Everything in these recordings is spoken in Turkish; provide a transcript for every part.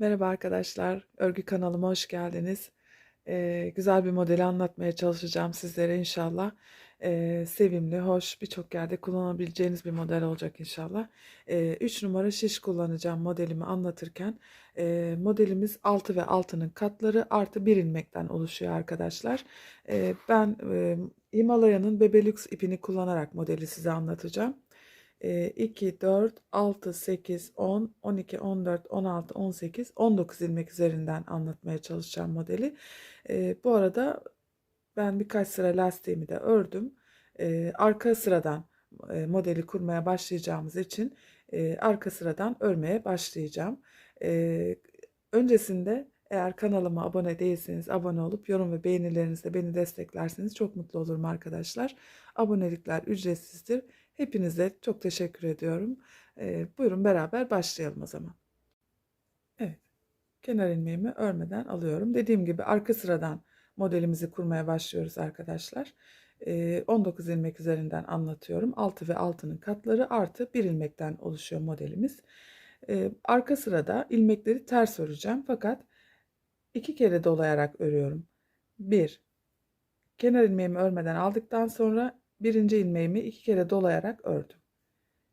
Merhaba arkadaşlar, örgü kanalıma hoş geldiniz. Ee, güzel bir modeli anlatmaya çalışacağım sizlere inşallah. Ee, sevimli, hoş, birçok yerde kullanabileceğiniz bir model olacak inşallah. 3 numara şiş kullanacağım modelimi anlatırken. Ee, modelimiz 6 ve 6'nın katları artı bir ilmekten oluşuyor arkadaşlar. Ee, ben e, Himalaya'nın Bebelux ipini kullanarak modeli size anlatacağım. 2, 4, 6, 8, 10, 12, 14, 16, 18, 19 ilmek üzerinden anlatmaya çalışacağım modeli. E, bu arada ben birkaç sıra lastiğimi de ördüm. E, arka sıradan e, modeli kurmaya başlayacağımız için e, arka sıradan örmeye başlayacağım. E, öncesinde eğer kanalıma abone değilseniz abone olup yorum ve beğenilerinizle beni desteklerseniz çok mutlu olurum arkadaşlar. Abonelikler ücretsizdir. Hepinize çok teşekkür ediyorum. Ee, buyurun beraber başlayalım o zaman. Evet. Kenar ilmeğimi örmeden alıyorum. Dediğim gibi arka sıradan modelimizi kurmaya başlıyoruz arkadaşlar. Ee, 19 ilmek üzerinden anlatıyorum. 6 ve 6'nın katları artı 1 ilmekten oluşuyor modelimiz. Ee, arka sırada ilmekleri ters öreceğim fakat iki kere dolayarak örüyorum. 1 kenar ilmeğimi örmeden aldıktan sonra birinci ilmeğimi iki kere dolayarak ördüm.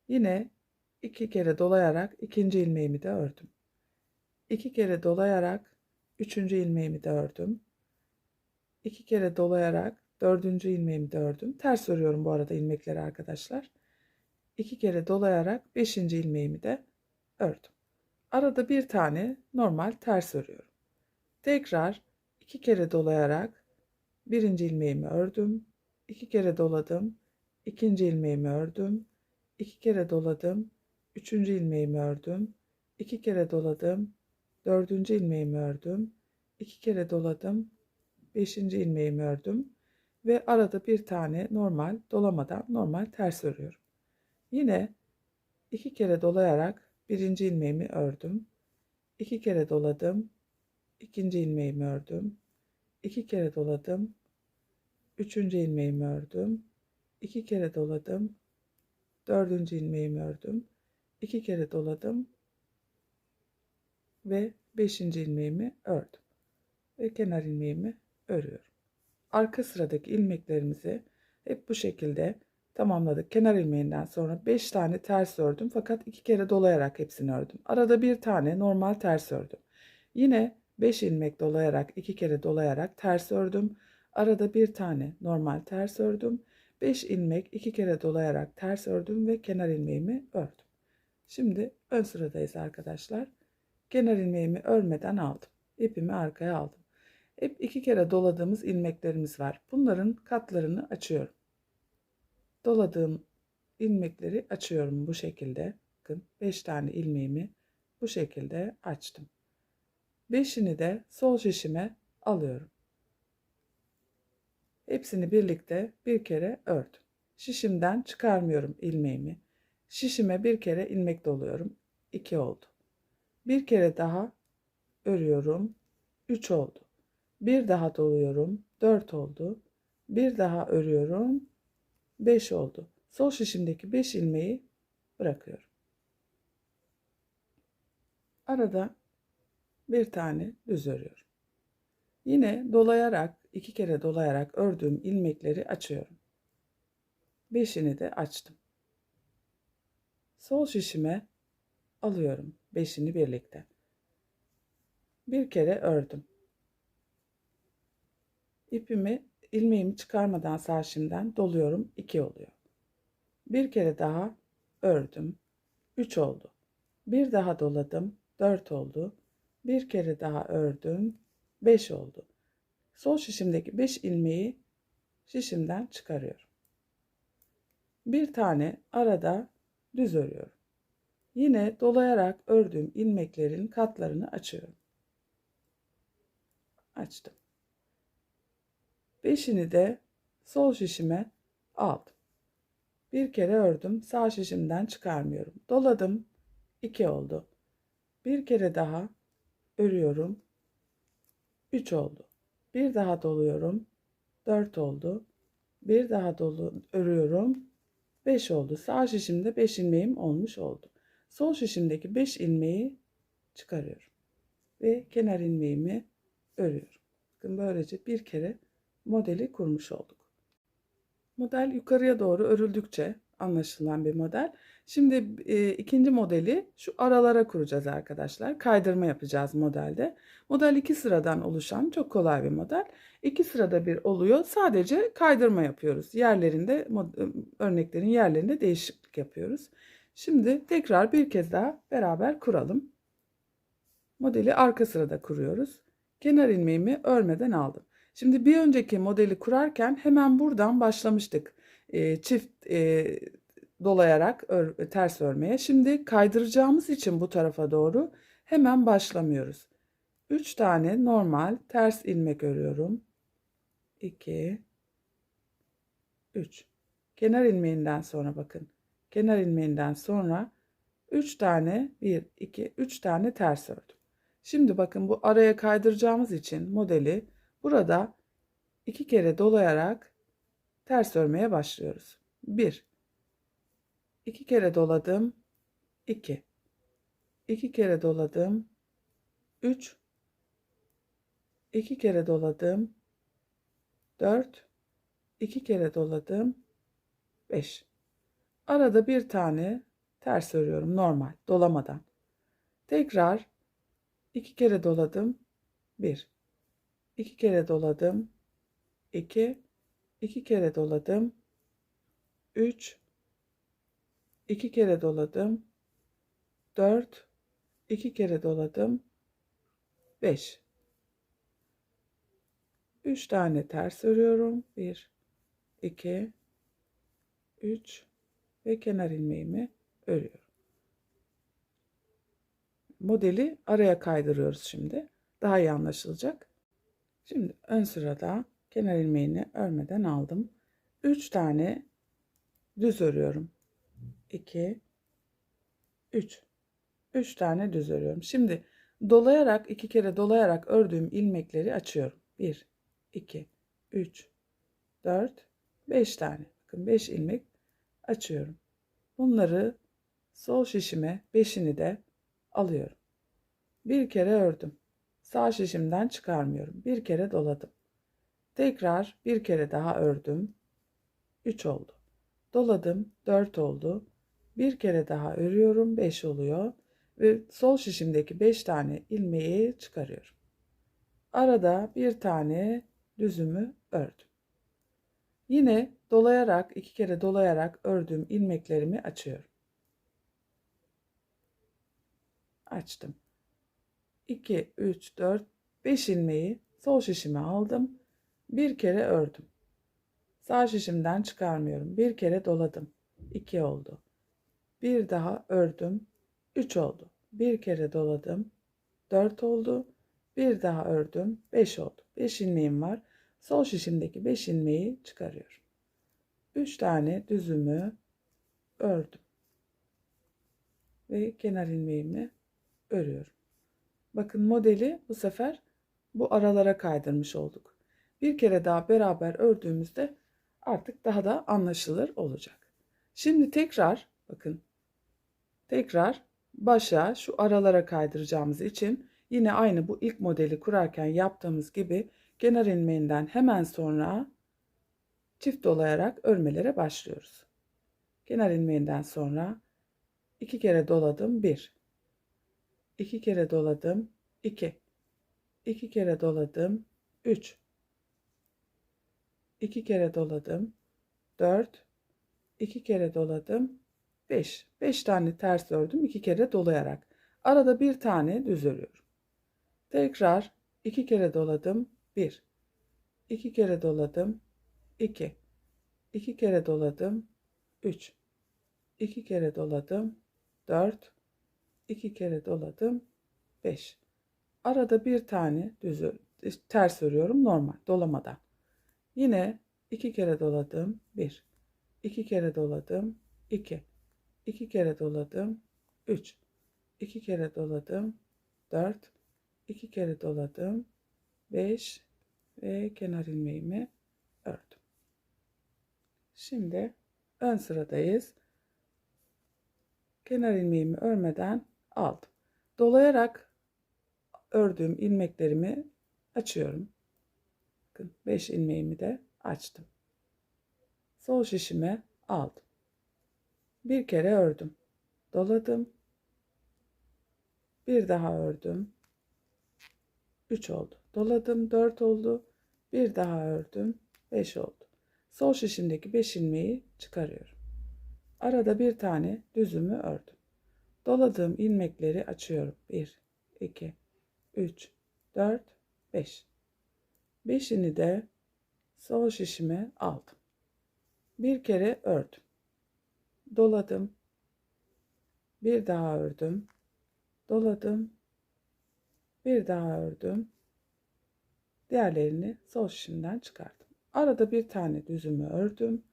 Yine iki kere dolayarak ikinci ilmeğimi de ördüm. İki kere dolayarak üçüncü ilmeğimi de ördüm. İki kere dolayarak dördüncü ilmeğimi de ördüm. Ters örüyorum bu arada ilmekleri arkadaşlar. İki kere dolayarak beşinci ilmeğimi de ördüm. Arada bir tane normal ters örüyorum. Tekrar iki kere dolayarak birinci ilmeğimi ördüm iki kere doladım. ikinci ilmeğimi ördüm. iki kere doladım. Üçüncü ilmeğimi ördüm. iki kere doladım. Dördüncü ilmeğimi ördüm. iki kere doladım. Beşinci ilmeğimi ördüm. Ve arada bir tane normal dolamadan normal ters örüyorum. Yine iki kere dolayarak birinci ilmeğimi ördüm. iki kere doladım. İkinci ilmeğimi ördüm. iki kere doladım Üçüncü ilmeğimi ördüm. iki kere doladım. Dördüncü ilmeğimi ördüm. iki kere doladım. Ve beşinci ilmeğimi ördüm. Ve kenar ilmeğimi örüyorum. Arka sıradaki ilmeklerimizi hep bu şekilde tamamladık. Kenar ilmeğinden sonra 5 tane ters ördüm fakat iki kere dolayarak hepsini ördüm. Arada bir tane normal ters ördüm. Yine 5 ilmek dolayarak iki kere dolayarak ters ördüm. Arada bir tane normal ters ördüm. 5 ilmek iki kere dolayarak ters ördüm ve kenar ilmeğimi ördüm. Şimdi ön sıradayız arkadaşlar. Kenar ilmeğimi örmeden aldım. İpimi arkaya aldım. Hep iki kere doladığımız ilmeklerimiz var. Bunların katlarını açıyorum. Doladığım ilmekleri açıyorum bu şekilde. Bakın 5 tane ilmeğimi bu şekilde açtım. 5'ini de sol şişime alıyorum. Hepsini birlikte bir kere ördüm. Şişimden çıkarmıyorum ilmeğimi. Şişime bir kere ilmek doluyorum. 2 oldu. Bir kere daha örüyorum. 3 oldu. Bir daha doluyorum. 4 oldu. Bir daha örüyorum. 5 oldu. Sol şişimdeki 5 ilmeği bırakıyorum. Arada bir tane düz örüyorum. Yine dolayarak iki kere dolayarak ördüğüm ilmekleri açıyorum. Beşini de açtım. Sol şişime alıyorum beşini birlikte. Bir kere ördüm. İpimi ilmeğimi çıkarmadan sağ şimdiden doluyorum. 2 oluyor. Bir kere daha ördüm. 3 oldu. Bir daha doladım. 4 oldu. Bir kere daha ördüm. 5 oldu. Sol şişimdeki 5 ilmeği şişimden çıkarıyorum. Bir tane arada düz örüyorum. Yine dolayarak ördüğüm ilmeklerin katlarını açıyorum. Açtım. Beşini de sol şişime aldım. Bir kere ördüm. Sağ şişimden çıkarmıyorum. Doladım. 2 oldu. Bir kere daha örüyorum. 3 oldu. Bir daha doluyorum. 4 oldu. Bir daha dolu örüyorum. 5 oldu. Sağ şişimde 5 ilmeğim olmuş oldu. Sol şişimdeki 5 ilmeği çıkarıyorum. ve kenar ilmeğimi örüyorum. Bakın böylece bir kere modeli kurmuş olduk. Model yukarıya doğru örüldükçe anlaşılan bir model. Şimdi e, ikinci modeli şu aralara kuracağız arkadaşlar. Kaydırma yapacağız modelde. Model iki sıradan oluşan çok kolay bir model. İki sırada bir oluyor. Sadece kaydırma yapıyoruz. Yerlerinde örneklerin yerlerinde değişiklik yapıyoruz. Şimdi tekrar bir kez daha beraber kuralım. Modeli arka sırada kuruyoruz. Kenar ilmeğimi örmeden aldım. Şimdi bir önceki modeli kurarken hemen buradan başlamıştık. E, çift e, dolayarak ör, ters örmeye. Şimdi kaydıracağımız için bu tarafa doğru hemen başlamıyoruz. 3 tane normal ters ilmek örüyorum. 2 3 kenar ilmeğinden sonra bakın. Kenar ilmeğinden sonra 3 tane 1 2 3 tane ters ördüm. Şimdi bakın bu araya kaydıracağımız için modeli burada iki kere dolayarak ters örmeye başlıyoruz. 1 2 kere doladım. 2 2 kere doladım. 3 2 kere doladım. 4 2 kere doladım. 5 arada bir tane ters örüyorum normal dolamadan. Tekrar 2 kere doladım. 1 2 kere doladım. 2 2 kere doladım. 3 2 kere doladım. 4 2 kere doladım. 5 3 tane ters örüyorum. 1 2 3 ve kenar ilmeğimi örüyorum. Modeli araya kaydırıyoruz şimdi. Daha iyi anlaşılacak. Şimdi ön sırada kenar ilmeğini örmeden aldım. 3 tane düz örüyorum. 2 3 3 tane düz örüyorum. Şimdi dolayarak iki kere dolayarak ördüğüm ilmekleri açıyorum. 1 2 3 4 5 tane. Bakın 5 ilmek açıyorum. Bunları sol şişime 5'ini de alıyorum. Bir kere ördüm. Sağ şişimden çıkarmıyorum. Bir kere doladım tekrar bir kere daha ördüm. 3 oldu. Doladım. 4 oldu. Bir kere daha örüyorum. 5 oluyor. Ve sol şişimdeki 5 tane ilmeği çıkarıyorum. Arada bir tane düzümü ördüm. Yine dolayarak iki kere dolayarak ördüğüm ilmeklerimi açıyorum. Açtım. 2 3 4 5 ilmeği sol şişime aldım bir kere ördüm. Sağ şişimden çıkarmıyorum. Bir kere doladım. 2 oldu. Bir daha ördüm. 3 oldu. Bir kere doladım. 4 oldu. Bir daha ördüm. 5 oldu. 5 ilmeğim var. Sol şişimdeki 5 ilmeği çıkarıyorum. 3 tane düzümü ördüm. Ve kenar ilmeğimi örüyorum. Bakın modeli bu sefer bu aralara kaydırmış olduk bir kere daha beraber ördüğümüzde artık daha da anlaşılır olacak. Şimdi tekrar bakın tekrar başa şu aralara kaydıracağımız için yine aynı bu ilk modeli kurarken yaptığımız gibi kenar ilmeğinden hemen sonra çift dolayarak örmelere başlıyoruz. Kenar ilmeğinden sonra iki kere doladım 1 2 kere doladım 2 2 kere doladım 3 2 kere doladım. 4 2 kere doladım. 5 5 tane ters ördüm 2 kere dolayarak. Arada bir tane düz örüyorum. Tekrar 2 kere doladım. 1 2 kere doladım. 2 2 kere doladım. 3 2 kere doladım. 4 2 kere doladım. 5 arada bir tane düz ters örüyorum normal dolamadan yine 2 kere doladım 1 2 kere doladım 2 2 kere doladım 3 2 kere doladım 4 2 kere doladım 5 ve kenar ilmeğimi ördüm. Şimdi ön sıradayız. Kenar ilmeğimi örmeden aldım. Dolayarak ördüğüm ilmeklerimi açıyorum. Bakın 5 ilmeğimi de açtım. Sol şişime aldım. Bir kere ördüm. Doladım. Bir daha ördüm. 3 oldu. Doladım 4 oldu. Bir daha ördüm. 5 oldu. Sol şişimdeki 5 ilmeği çıkarıyorum. Arada bir tane düzümü ördüm. Doladığım ilmekleri açıyorum. 1, 2, 3, 4, 5. Beşini de sol şişime aldım. Bir kere ördüm. Doladım. Bir daha ördüm. Doladım. Bir daha ördüm. Diğerlerini sol şişimden çıkardım. Arada bir tane düzümü ördüm.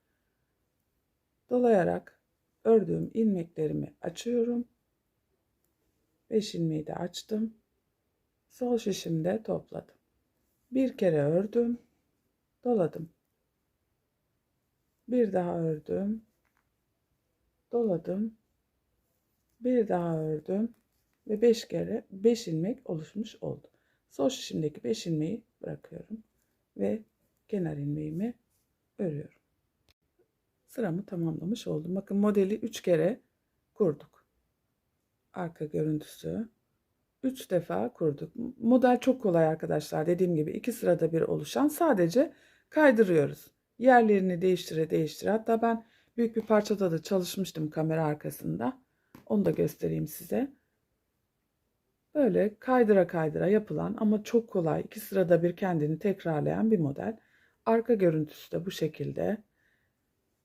Dolayarak ördüğüm ilmeklerimi açıyorum. 5 ilmeği de açtım. Sol şişimde topladım. Bir kere ördüm. Doladım. Bir daha ördüm. Doladım. Bir daha ördüm ve 5 kere 5 ilmek oluşmuş oldu. Sol şişimdeki 5 ilmeği bırakıyorum ve kenar ilmeğimi örüyorum. Sıramı tamamlamış oldum. Bakın modeli 3 kere kurduk. Arka görüntüsü 3 defa kurduk. Model çok kolay arkadaşlar. Dediğim gibi iki sırada bir oluşan sadece kaydırıyoruz. Yerlerini değiştire değiştire. Hatta ben büyük bir parçada da çalışmıştım kamera arkasında. Onu da göstereyim size. Böyle kaydıra kaydıra yapılan ama çok kolay iki sırada bir kendini tekrarlayan bir model. Arka görüntüsü de bu şekilde.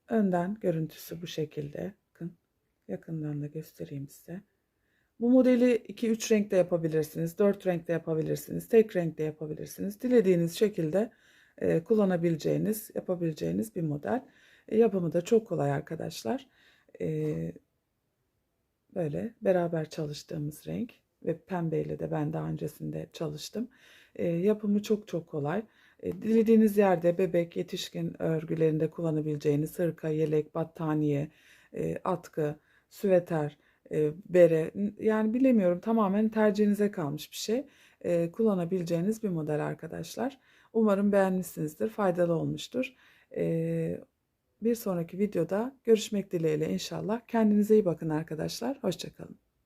Önden görüntüsü bu şekilde. Bakın yakından da göstereyim size. Bu modeli 2-3 renkte yapabilirsiniz, 4 renkte yapabilirsiniz, tek renkte yapabilirsiniz. Dilediğiniz şekilde e, kullanabileceğiniz, yapabileceğiniz bir model. E, yapımı da çok kolay arkadaşlar. E, böyle beraber çalıştığımız renk ve pembeyle de ben daha öncesinde çalıştım. E, yapımı çok çok kolay. E, dilediğiniz yerde bebek, yetişkin örgülerinde kullanabileceğiniz hırka, yelek, battaniye, e, atkı, süveter, e, bere yani bilemiyorum tamamen tercihinize kalmış bir şey. E, kullanabileceğiniz bir model arkadaşlar. Umarım beğenmişsinizdir, faydalı olmuştur. E, bir sonraki videoda görüşmek dileğiyle inşallah. Kendinize iyi bakın arkadaşlar. Hoşçakalın.